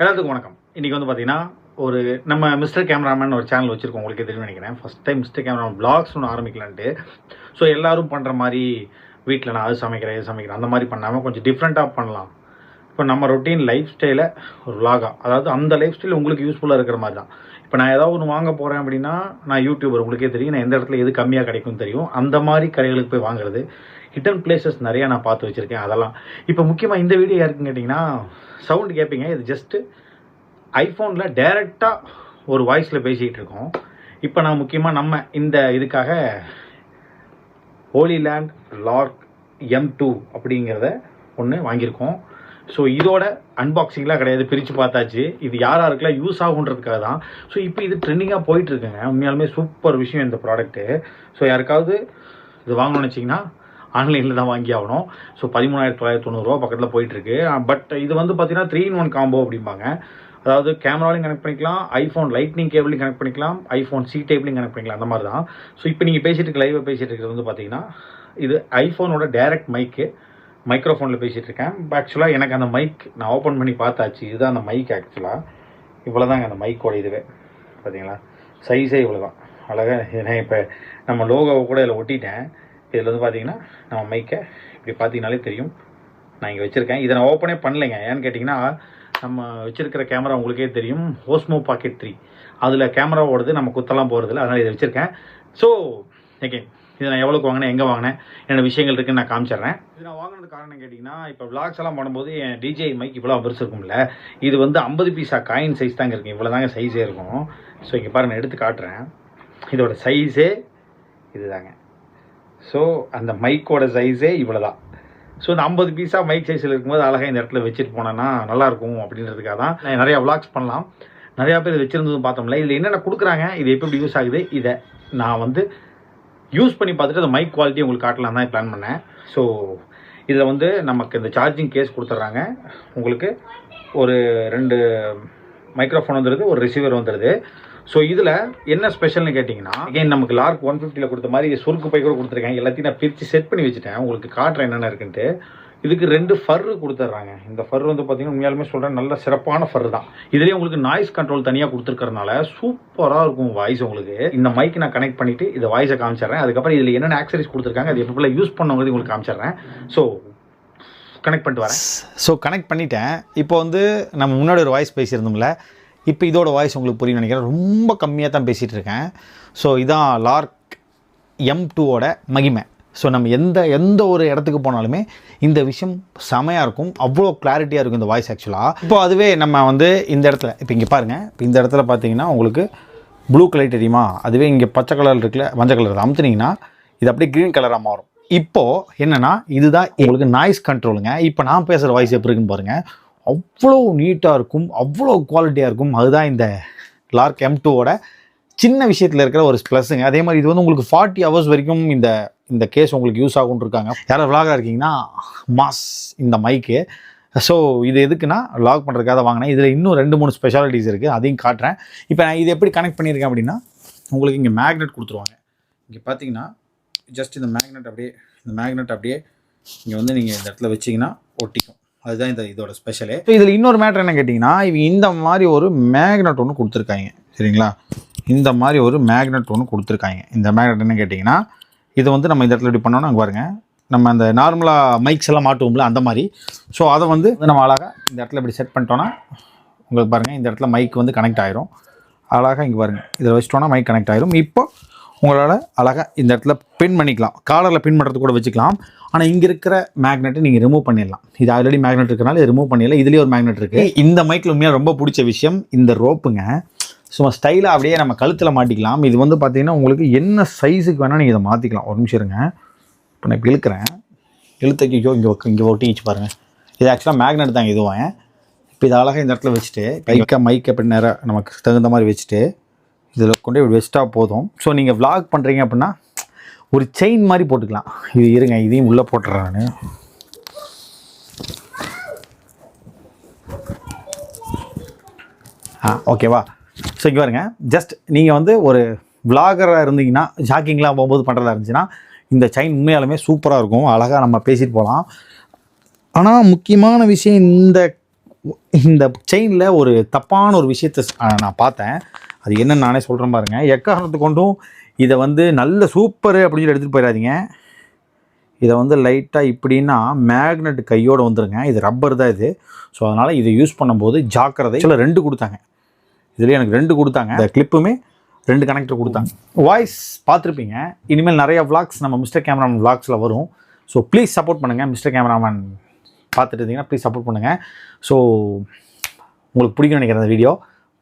எல்லாத்துக்கும் வணக்கம். இன்றைக்கி வந்து பார்த்தீங்கன்னா ஒரு நம்ம மிஸ்டர் கேமராமேன் ஒரு சேனல் வச்சுருக்கோம். உங்களுக்கு தெரியும் நினைக்கிறேன். First time mister cameraman vlogs ஒன்று ஆரம்பிக்கலான்ட்டு. ஸோ எல்லோரும் பண்ணுற மாதிரி வீட்டில் நான் அது சமைக்கிறேன் இது சமைக்கிறேன். அந்த மாதிரி பண்ணாமல் கொஞ்சம் டிஃப்ரெண்ட்டாக பண்ணலாம். இப்போ நம்ம ரொட்டீன் லைஃப் ஸ்டைலை ஒரு vlog-ஆ அதாவது அந்த லைஃப் ஸ்டைல் உங்களுக்கு யூஸ்ஃபுல்லாக இருக்கிற மாதிரி தான். இப்போ நான் ஏதாவது ஒன்று வாங்க போகிறேன் அப்படின்னா நான் யூடியூபர் உங்களுக்கே தெரியும். நான் எந்த இடத்துல எது கம்மியாக கிடைக்கும் தெரியும். அந்த மாதிரி கடைகளுக்கு போய் வாங்குறது. ஹிடன் பிளேசஸ் நிறையா நான் பார்த்து வச்சுருக்கேன் அதெல்லாம். இப்போ முக்கியமாக இந்த வீடியோ யாருக்குன்னு கேட்டிங்கன்னா சவுண்டு கேட்பீங்க. இது ஜஸ்ட்டு ஐஃபோனில் டைரெக்டாக ஒரு வாய்ஸில் பேசிக்கிட்டு இருக்கோம். இப்போ நான் முக்கியமாக நம்ம இந்த இதுக்காக ஹோலிலேண்ட் லார்க் எம் டூ அப்படிங்கிறத ஒன்று வாங்கியிருக்கோம். ஸோ இதோட அன்பாக்சிங்லாம் கிடையாது. பிரித்து பார்த்தாச்சு. இது யார் யாருக்கெல்லாம் யூஸ் ஆகுன்றதுக்காக தான். ஸோ இப்போ இது ட்ரெண்டிங்காக போயிட்டுருக்குங்க உண்மையாலுமே சூப்பர் விஷயம் இந்த ப்ராடக்ட்டு ஸோ யாருக்காவது இது வாங்கணும்னு வச்சிங்கன்னா ஆன்லைனில் தான் வாங்கி ஆகணும். ஸோ பதிமூணாயிரத்தி தொள்ளாயிரத்தி தொண்ணூறுரூவா பக்கத்தில் போயிட்டுருக்கு. பட் இது வந்து பார்த்தீங்கன்னா த்ரீ இன் ஒன் காம்போ அப்படிம்பாங்க. அதாவது கேமராலையும் கனெக்ட் பண்ணிக்கலாம் ஐஃபோன் லைட்னிங் கேபிளையும் கனெக்ட் பண்ணிக்கலாம் ஐஃபோன் சி டேபிளையும் கனெக்ட் பண்ணிக்கலாம் அந்த மாதிரி தான். ஸோ இப்போ நீங்கள் பேசிகிட்டு இருக்க லைவாக பேசிட்டு இருக்கிறது வந்து பார்த்தீங்கன்னா இது ஐஃபோனோட டேரக்ட் மைக்கு மைக்ரோஃபோனில் பேசிகிட்டு இருக்கேன். ஆக்சுவலாக எனக்கு அந்த மைக் நான் ஓப்பன் பண்ணி பார்த்தாச்சு. இதுதான் அந்த மைக் ஆக்சுவலாக இவ்வளோ தாங்க அந்த மைக்கோட இதுவே. பார்த்தீங்களா சைஸே இவ்வளோ தான் அழகாக நான் இப்போ நம்ம லோகோவை கூட இதில் ஒட்டிட்டேன். இதில் வந்து பார்த்தீங்கன்னா நம்ம மைக்கை இப்படி பார்த்தீங்கனாலே தெரியும். நான் இங்கே வச்சுருக்கேன். இதை நான் ஓப்பனே பண்ணலைங்க. ஏன்னு கேட்டிங்கன்னா நம்ம வச்சுருக்கிற கேமரா உங்களுக்கே தெரியும். ஹோஸ்மோ பாக்கெட் த்ரீ அதில் கேமரா ஓடுது. நம்ம குத்தலாம் போகிறதில்ல அதனால் இதை வச்சுருக்கேன். ஸோ ஓகே இது நான் எவ்வளோக்கு வாங்கினேன்? எங்கே வாங்கினேன்? என்னென்ன விஷயங்கள் இருக்குன்னு நான் காமிச்சிடுறேன். இது நான் வாங்கினது காரணம் கேட்டிங்கன்னா இப்போ vlogs எல்லாம் பண்ணும்போது என் டிஜே மைக் இவ்வளோ பெருசு இருக்கும்ல. இது வந்து ஐம்பது பீஸா காயின் சைஸ் தாங்க இருக்கும் இவ்வளோ தாங்க சைஸே இருக்கும். ஸோ இங்கே பாருங்கள் நான் எடுத்து காட்டுறேன். இதோட சைஸே இதுதாங்க. ஸோ அந்த மைக்கோட சைஸே இவ்வளோ தான் ஸோ இந்த ஐம்பது பீஸா மைக் சைஸில் இருக்கும்போது அழகாக இந்த இடத்துல வச்சுட்டு போனேன்னா நல்லாயிருக்கும் அப்படின்றதுக்காக தான் நிறையா விளாக்ஸ் பண்ணலாம். நிறையா பேர் வச்சுருந்ததும் பார்த்தோம்ல. இதில் என்னென்ன கொடுக்குறாங்க? இது எப்படி யூஸ் ஆகுது? இதை நான் வந்து யூஸ் பண்ணி பார்த்துட்டு அந்த மைக் குவாலிட்டி உங்களுக்கு காட்டலாம் தான் பிளான் பண்ணேன். ஸோ இதில் வந்து நமக்கு இந்த சார்ஜிங் கேஸ் கொடுத்துட்றாங்க. உங்களுக்கு ஒரு ரெண்டு மைக்ரோஃபோன் வந்துடுது ஒரு ரிசீவர் வந்துடுது ஸோ இதில் என்ன ஸ்பெஷல்னு கேட்டிங்கன்னா ஏன் நமக்கு லார்க் ஒன் ஃபிஃப்டியில் கொடுத்த மாதிரி சுருக்கு பை கூட கொடுத்துருக்கேன் எல்லாத்தையும் நான் பிரித்து செட் பண்ணி வச்சுட்டேன். உங்களுக்கு காட்டுறேன் என்னென்ன இருக்குன்ட்டு. இதுக்கு ரெண்டு ஃபர்ரு கொடுத்துட்றாங்க. இந்த ஃபர் வந்து பார்த்தீங்கன்னா உண்மையாலுமே சொல்கிறேன் நல்ல சிறப்பான ஃபர் தான். இதுலேயே உங்களுக்கு நாய்ஸ் கண்ட்ரோல் தனியாக கொடுத்துருக்கறனால சூப்பராக இருக்கும் வாய்ஸ் உங்களுக்கு. இந்த மைக் நான் கனெக்ட் பண்ணிவிட்டு இந்த வாய்ஸை காமிச்சிடுறேன். அதுக்கப்புறம் இதில் என்னென்ன ஆக்சரிஸ் கொடுத்துருக்காங்க அது எப்படி யூஸ் பண்ணுங்கிறது உங்களுக்கு காமிச்சிடுறேன். ஸோ கனெக்ட் பண்ணிட்டு வரேன். ஸோ கனெக்ட் பண்ணிட்டேன். இப்போ வந்து நம்ம முன்னாடி ஒரு வாய்ஸ் பேசியிருந்தோம்ல இப்போ இதோட வாய்ஸ் உங்களுக்கு புரியும் நினைக்கிறேன். ரொம்ப கம்மியாக தான் பேசிகிட்டு இருக்கேன். ஸோ இதான் லார்க் எம் டூவோட மகிமை. ஸோ நம்ம எந்த எந்த ஒரு இடத்துக்கு போனாலுமே இந்த விஷயம் செமையாக இருக்கும். அவ்வளோ கிளாரிட்டியாக இருக்கும் இந்த வாய்ஸ் ஆக்சுவலாக இப்போ அதுவே நம்ம வந்து இந்த இடத்துல இப்போ இங்கே பாருங்கள் இப்போ இந்த இடத்துல பார்த்தீங்கன்னா உங்களுக்கு ப்ளூ கலர் தெரியுமா? அதுவே இங்கே பச்சை கலர் இருக்குல்ல மஞ்சள் கலர் அமுத்துனீங்கன்னா இது அப்படியே க்ரீன் கலராக மாறும். இப்போது என்னென்னா இதுதான் உங்களுக்கு நாய்ஸ் கண்ட்ரோலுங்க இப்போ நான் பேசுகிற வாய்ஸ் எப்படி இருக்குன்னு பாருங்கள் அவ்வளோ நீட்டாக இருக்கும் அவ்வளோ குவாலிட்டியாக இருக்கும். அதுதான் இந்த லார்க் எம் டூவோட சின்ன விஷயத்தில் இருக்கிற ஒரு ப்ளஸ்ஸுங்க அதே மாதிரி இது வந்து உங்களுக்கு ஃபார்ட்டி ஹவர்ஸ் வரைக்கும் இந்த இந்த கேஸ் உங்களுக்கு யூஸ் ஆகும்னு இருக்காங்க. யாராவது விளாகாக இருக்கீங்கன்னா மாஸ் இந்த மைக்கு ஸோ இது எதுக்குன்னா லாக் பண்ணுறதுக்காக வாங்கினேன். இதில் இன்னும் ரெண்டு மூணு ஸ்பெஷாலிட்டிஸ் இருக்குது அதையும் காட்டுறேன். இப்போ நான் இது எப்படி கனெக்ட் பண்ணியிருக்கேன் அப்படின்னா உங்களுக்கு இங்கே மேக்னெட் கொடுத்துருவாங்க. இங்கே பார்த்தீங்கன்னா ஜஸ்ட் இந்த மேக்னெட் அப்படியே இந்த மேக்னெட் அப்படியே இங்கே வந்து நீங்கள் இந்த இடத்துல வச்சிங்கன்னா ஒட்டிக்கும். அதுதான் இந்த இதோட ஸ்பெஷலே இப்போ இதில் இன்னொரு மேட்ரு என்ன கேட்டிங்கன்னா இவங்க இந்த மாதிரி ஒரு மேக்னெட் ஒன்று கொடுத்துருக்காங்க. சரிங்களா? இந்த மாதிரி ஒரு மேக்னெட் ஒன்று கொடுத்துருக்காங்க. இந்த மேக்னெட் என்ன கேட்டிங்கன்னா இதை வந்து நம்ம இந்த இடத்துல இப்படி பண்ணோம்னா அங்கே பாருங்க. நம்ம அந்த நார்மலாக மைக்ஸ் எல்லாம் மாட்டுவோம்ல அந்த மாதிரி. ஸோ அதை வந்து நம்ம அழகாக இந்த இடத்துல இப்படி செட் பண்ணிட்டோன்னா உங்களுக்கு பாருங்கள் இந்த இடத்துல மைக் வந்து கனெக்ட் ஆயிரும். அழகாக இங்கே பாருங்கள் இதில் வச்சிட்டோன்னா மைக் கனெக்ட் ஆயிரும். இப்போ உங்களால் அழகாக இந்த இடத்துல பின் பண்ணிக்கலாம். காலரில் பின் பண்ணுறது கூட வச்சுக்கலாம். ஆனால் இங்கே இருக்கிற மேக்னெட்டை நீங்கள் ரிமூவ் பண்ணிடலாம். இது ஆல்ரெடி மேக்னெட் இருக்கனால இது ரிமூவ் பண்ணிடலாம். இதுலேயே ஒரு மேக்னெட் இருக்குது இந்த மைக்கில் உண்மையாக ரொம்ப பிடிச்ச விஷயம் இந்த ரோப்புங்க. சும்மா ஸ்டைலாக அப்படியே நம்ம கழுத்தில் மாட்டிக்கலாம். இது வந்து பார்த்தீங்கன்னா உங்களுக்கு என்ன சைஸுக்கு வேணால் நீங்கள் இதை மாற்றிக்கலாம் ஒரு நிமிஷம் இருங்க. இப்போ நான் இப்போ இழுக்கிறேன். இழுத்தக்கிக்கோ இங்கே இங்கே ஒட்டிச்சு பாருங்கள் இது ஆக்சுவலாக மேக்னெட் தாங்க இதுவும். இப்போ இது அழகாக இந்த இடத்துல வச்சுட்டு மைக்கை மைக்கை அப்படி நேராக நமக்கு தகுந்த மாதிரி வச்சுட்டு இதில் கொண்டு வெஸ்ட்டாக இப்படி போதும். ஸோ நீங்கள் vlog பண்ணுறீங்க அப்படின்னா ஒரு செயின் மாதிரி போட்டுக்கலாம். இது இருங்க இதையும் உள்ளே போட்டுறேன் நான். ஆ ஓகேவா ஸோ இங்கே பாருங்க. ஜஸ்ட் நீங்கள் வந்து ஒரு விளாகராக இருந்தீங்கன்னா ஜாக்கிங்லாம் போகும்போது பண்ணுறதா இருந்துச்சுன்னா இந்த செயின் உண்மையாலுமே சூப்பராக இருக்கும். அழகாக நம்ம பேசிட்டு போகலாம். ஆனால் முக்கியமான விஷயம் இந்த இந்த செயினில் ஒரு தப்பான ஒரு விஷயத்தை நான் பார்த்தேன். அது என்னன்னு நானே சொல்கிறேன் பாருங்கள் எக்காரணத்தை கொண்டும் இதை வந்து நல்ல சூப்பரு அப்படின்னு சொல்லி எடுத்துகிட்டு போயிடாதீங்க. இதை வந்து லைட்டாக இப்படின்னா மேக்னெட் கையோடு வந்துருங்க. இது ரப்பர் தான் இது. ஸோ அதனால் இதை யூஸ் பண்ணும்போது ஜாக்கிரதை. சில ரெண்டு கொடுத்தாங்க. இதுலேயே எனக்கு ரெண்டு கொடுத்தாங்க. இந்த கிளிப்புமே ரெண்டு கனெக்டர் கொடுத்தாங்க. வாய்ஸ் பார்த்துருப்பீங்க. இனிமேல் நிறைய விளாக்ஸ் நம்ம மிஸ்டர் கேமராமேன் விளாக்ஸில் வரும். ஸோ ப்ளீஸ் சப்போர்ட் பண்ணுங்கள் மிஸ்டர் கேமராமேன் பார்த்துட்டு இருந்தீங்கன்னா ப்ளீஸ் சப்போர்ட் பண்ணுங்கள் ஸோ உங்களுக்கு பிடிக்கும் நினைக்கிறேன் அந்த வீடியோ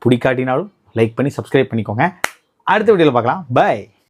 பிடிக்காட்டினாலும் லைக் பண்ணி சப்ஸ்கிரைப் பண்ணிக்கோங்க. அடுத்த வீடியோவில் பார்க்கலாம். பை